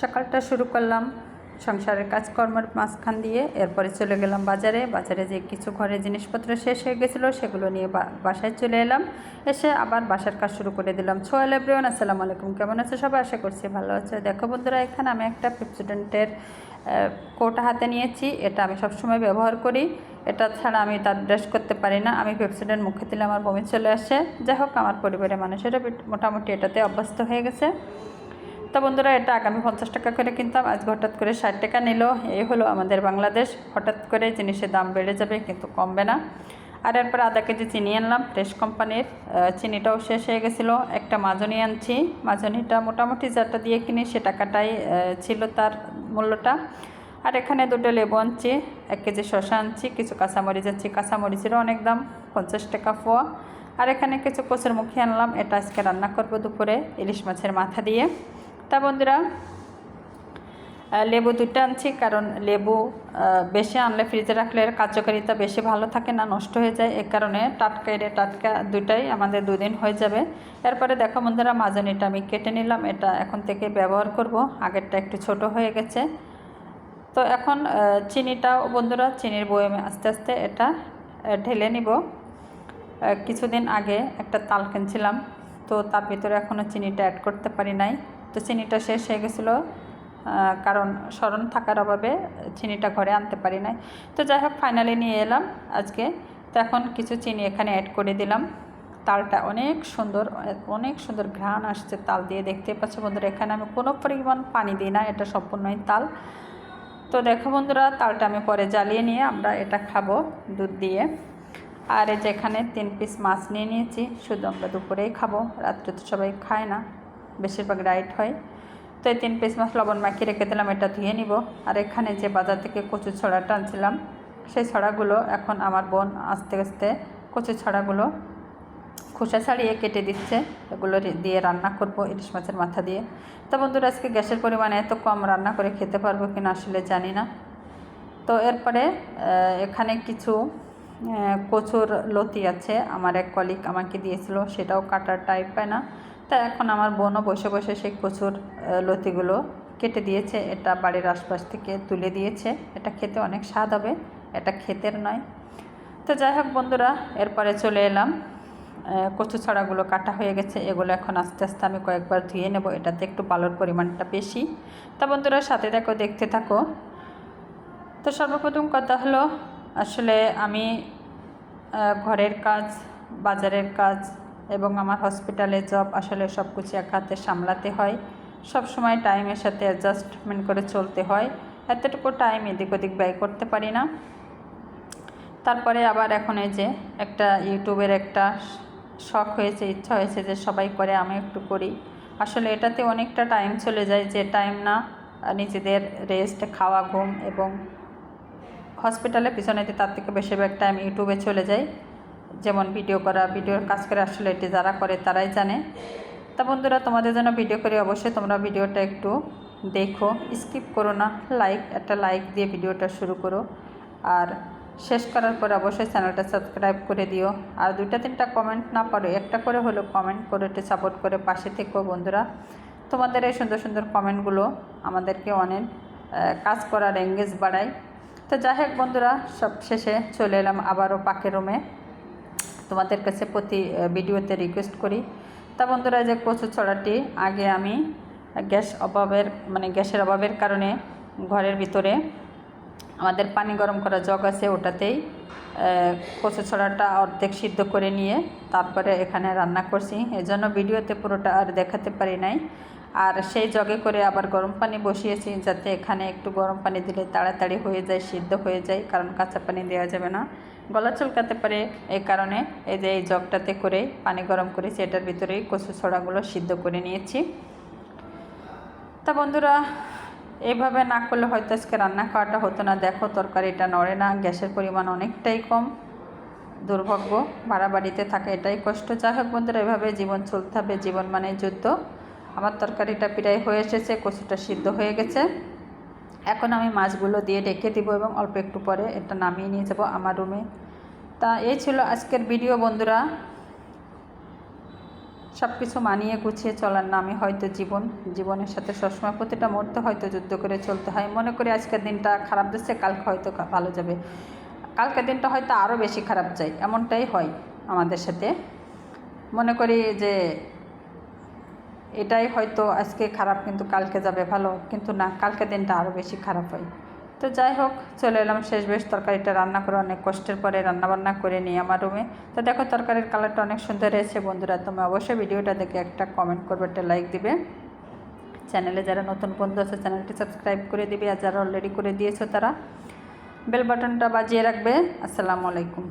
সকালটা শুরু করলাম, সংসারের কাজকর্মের মাঝখান দিয়ে এরপরে চলে গেলাম বাজারে। বাজারে যে কিছু ঘরের জিনিসপত্র শেষ হয়ে গেছিল, সেগুলো নিয়ে বাসায় চলে এলাম। এসে আবার বাসার কাজ শুরু করে দিলাম। সোহেল এব্রিয়ান আসসালামু আলাইকুম। কেমন আছে সবাই? আশা করছি ভালো আছে। দেখো বন্ধুরা, এখানে আমি একটা প্রেসিডেন্টের কোটা হাতে নিয়েছি। এটা আমি সবসময় ব্যবহার করি। এটা ছাড়া আমি তার ড্রেস করতে পারি না। আমি পেপসিডেন্ট মুখে দিলে আমার বমি চলে আসে। যাই হোক, আমার পরিবারের মানুষেরা মোটামুটি এটাতে অভ্যস্ত হয়ে গেছে। তো বন্ধুরা, এটা আগামী পঞ্চাশ টাকা করে কিনতাম। আজ হঠাৎ করে ষাট টাকা নিল। এই হলো আমাদের বাংলাদেশ। হঠাৎ করে জিনিসের দাম বেড়ে যাবে, কিন্তু কমবে না। আর এরপর আধা কেজি চিনি আনলাম, ফ্রেশ কোম্পানির। চিনিটাও শেষ হয়ে গেছিল। একটা মাজনি আনছি। মাজনিটা মোটামুটি যেটা দিয়ে কিনি, সে টাকাটাই ছিল তার মূল্যটা। আর এখানে দুটো লেবু আনছি, এক কেজি শশা আনছি, কিছু কাঁচামরিচ আনছি। কাঁচামরিচেরও অনেক দাম, পঞ্চাশ টাকা ফোয়া। আর এখানে কিছু কচুর মুখী আনলাম। এটা আজকে রান্না করব দুপুরে, ইলিশ মাছের মাথা দিয়ে। তা বন্ধুরা লেবু দুটো আনছি কারণ লেবু বেশি আনলে ফ্রিজে রাখলে এর কার্যকারিতা বেশি ভালো থাকে না, নষ্ট হয়ে যায়। এ কারণে টাটকা এর টাটকা দুটাই আমাদের দুদিন হয়ে যাবে। এরপরে দেখো বন্ধুরা, মাজনিটা আমি কেটে নিলাম। এটা এখন থেকে ব্যবহার করব। আগেরটা একটু ছোট হয়ে গেছে। তো এখন চিনিটাও বন্ধুরা, চিনির বয়মে আস্তে আস্তে এটা ঢেলে নিব। কিছুদিন আগে একটা তাল কিনছিলাম। তো তার ভিতরে এখনও চিনিটা অ্যাড করতে পারি নাই। তো চিনিটা শেষ হয়ে গেছিল কারণ স্মরণ থাকার অভাবে চিনিটা ঘরে আনতে পারি নাই। তো যাই হোক ফাইনালি নিয়ে এলাম আজকে। তো এখন কিছু চিনি এখানে অ্যাড করে দিলাম। তালটা অনেক সুন্দর অনেক সুন্দর ঘ্রাণ আসছে তাল দিয়ে। দেখতে পাচ্ছ বন্ধুরা, এখানে আমি কোনো পরিমাণ পানি দিই না, এটা সম্পূর্ণই তাল। তো দেখো বন্ধুরা, তালটা আমি পরে জ্বালিয়ে নিয়ে আমরা এটা খাব দুধ দিয়ে। আর এই তিন পিস মাছ নিয়ে নিয়েছি, শুধু আমরা দুপুরেই খাব, রাত্রে তো সবাই খায় না। বেশিরভাগ ডাইট হয়। তো এই তিন পিস মাছ লবণ মাখিয়ে রেখে দিলাম, এটা ধুয়ে নিব। আর এখানে যে বাজার থেকে কচু ছড়াটা আনছিলাম, সেই ছড়াগুলো এখন আমার বোন আস্তে আস্তে কচু ছড়াগুলো খোসা ছাড়িয়ে কেটে দিচ্ছে। এগুলো দিয়ে রান্না করব ইলিশ মাছের মাথা দিয়ে। তো বন্ধুরা, আজকে গ্যাসের পরিমাণ এত কম, রান্না করে খেতে পারব কিনা আসলে জানি না। তো এরপরে এখানে কিছু কচুর লতি আছে। আমার এক কলিক আমাকে দিয়েছিল, সেটাও কাটার টাইপ পায় না। তা এখন আমার বোনও বসে বসে সেই কচুর লতিগুলো কেটে দিয়েছে। এটা বাড়ির আশপাশ থেকে তুলে দিয়েছে। এটা খেতে অনেক স্বাদ হবে। এটা ক্ষেতের নয়। তো যাই হোক বন্ধুরা, এরপরে চলে এলাম। কচু ছড়াগুলো কাটা হয়ে গেছে। এগুলো এখন আস্তে আস্তে আমি কয়েকবার ধুয়ে নেব। এটাতে একটু বালুর পরিমাণটা বেশি। তা বন্ধুরা, সাথে দেখো, দেখতে থাকো। তো সর্বপ্রথম কথা হলো, আসলে আমি ঘরের কাজ, বাজারের কাজ এবং আমার হসপিটালে জব আসলে সব কিছু এক হাতে সামলাতে হয়। সব সময় টাইমের সাথে অ্যাডজাস্টমেন্ট করে চলতে হয়। এতটুকু টাইম এদিক ওদিক ব্যয় করতে পারি না। তারপরে আবার এখন এই যে একটা ইউটিউবের একটা শখ হয়েছে, ইচ্ছা হয়েছে যে সবাই করে, আমি একটু করি। আসলে এটাতে অনেকটা টাইম চলে যায় যে টাইম না, নিজেদের রেস্ট খাওয়া, ঘুম এবং হসপিটালে পিছনেতে তার থেকে বেশিরভাগ টাইম ইউটিউবে চলে যায়। যেমন ভিডিও করা, ভিডিওর কাজ করে আসলে এটি যারা করে তারাই জানে। তা বন্ধুরা, তোমাদের জন্য ভিডিও করে, অবশ্যই তোমরা ভিডিওটা একটু দেখো, স্কিপ করো না, লাইক, একটা লাইক দিয়ে ভিডিওটা শুরু করো। আর শেষ করার পর অবশ্যই চ্যানেলটা সাবস্ক্রাইব করে দিও। আর দুইটা, তিনটা কমেন্ট না পারো, একটা করে হলো কমেন্ট করে একটু সাপোর্ট করে পাশে থেকো বন্ধুরা। তোমাদের এই সুন্দর সুন্দর কমেন্টগুলো আমাদেরকে অনেক কাজ করার এঙ্গেজ বাড়ায়। তো যাই হোক বন্ধুরা, সব শেষে চলে এলাম আবারও পাকের রুমে তোমাদের কাছে প্রতি ভিডিওতে রিকোয়েস্ট করি। তা বন্ধুরা যে কচু ছড়াটি, আগে আমি গ্যাস অভাবের মানে গ্যাসের অভাবের কারণে ঘরের ভিতরে আমাদের পানি গরম করা জগ আছে, ওটাতেই কচু ছড়াটা অর্ধেক সিদ্ধ করে নিয়ে তারপরে এখানে রান্না করছি। এজন্য ভিডিওতে পুরোটা আর দেখাতে পারি নাই। আর সেই জগে করে আবার গরম পানি বসিয়েছি যাতে এখানে একটু গরম পানি দিলে তাড়াতাড়ি হয়ে যায়, সিদ্ধ হয়ে যায়, কারণ কাঁচা পানি দেওয়া যাবে না। গলা চুলকাতে পারে এই কারণে এই যে এই জগটাতে করে পানি গরম করেছি এটার ভিতরেই কচু ছড়াগুলো সিদ্ধ করে নিয়েছি। তা বন্ধুরা এইভাবে না করলে হয়তো আজকে রান্না খাওয়াটা হতো না। দেখো তরকারিটা নড়ে না, গ্যাসের পরিমাণ অনেকটাই কম। দুর্ভাগ্য ভাড়া বাড়িতে থাকা এটাই কষ্ট। যাই হোক বন্ধুরা, এভাবে জীবন চলতে হবে, জীবন মানে যুদ্ধ। আমার তরকারিটা প্রায় হয়ে এসেছে, কচুটা সিদ্ধ হয়ে গেছে। এখন আমি মাছগুলো দিয়ে রেখে দিব এবং অল্প একটু পরে এটা নামিয়ে নিয়ে যাব আমার রুমে তা এই ছিল আজকের ভিডিও বন্ধুরা। সব কিছু মানিয়ে গুছিয়ে চলার নামই হয়তো জীবন। জীবনের সাথে সবসময় প্রতিটা মুহূর্তে হয়তো যুদ্ধ করে চলতে হয়। মনে করি আজকের দিনটা খারাপ যাচ্ছে, কালকে হয়তো ভালো যাবে। কালকের দিনটা হয়তো আরও বেশি খারাপ যায়, এমনটাই হয় আমাদের সাথে। মনে করি যে এটাই হয়তো আজকে খারাপ, কিন্তু কালকে যাবে ভালো। কিন্তু না, কালকে দিনটা আরও বেশি খারাপ হয়। তো যাই হোক, চলে এলাম শেষ বেশ তরকারিটা রান্না করে অনেক কষ্টের পরে রান্না বান্না করে নিই আমার রুমে। তো দেখো তরকারির কালারটা অনেক সুন্দর হয়েছে বন্ধুরা তুমি অবশ্যই ভিডিওটা দেখে একটা কমেন্ট করবে, একটা লাইক দিবে। চ্যানেলে যারা নতুন বন্ধু আছে, চ্যানেলটি সাবস্ক্রাইব করে দিবে, আর যারা অলরেডি করে দিয়েছ তারা বেল বাটনটা বাজিয়ে রাখবে। আসসালামু আলাইকুম।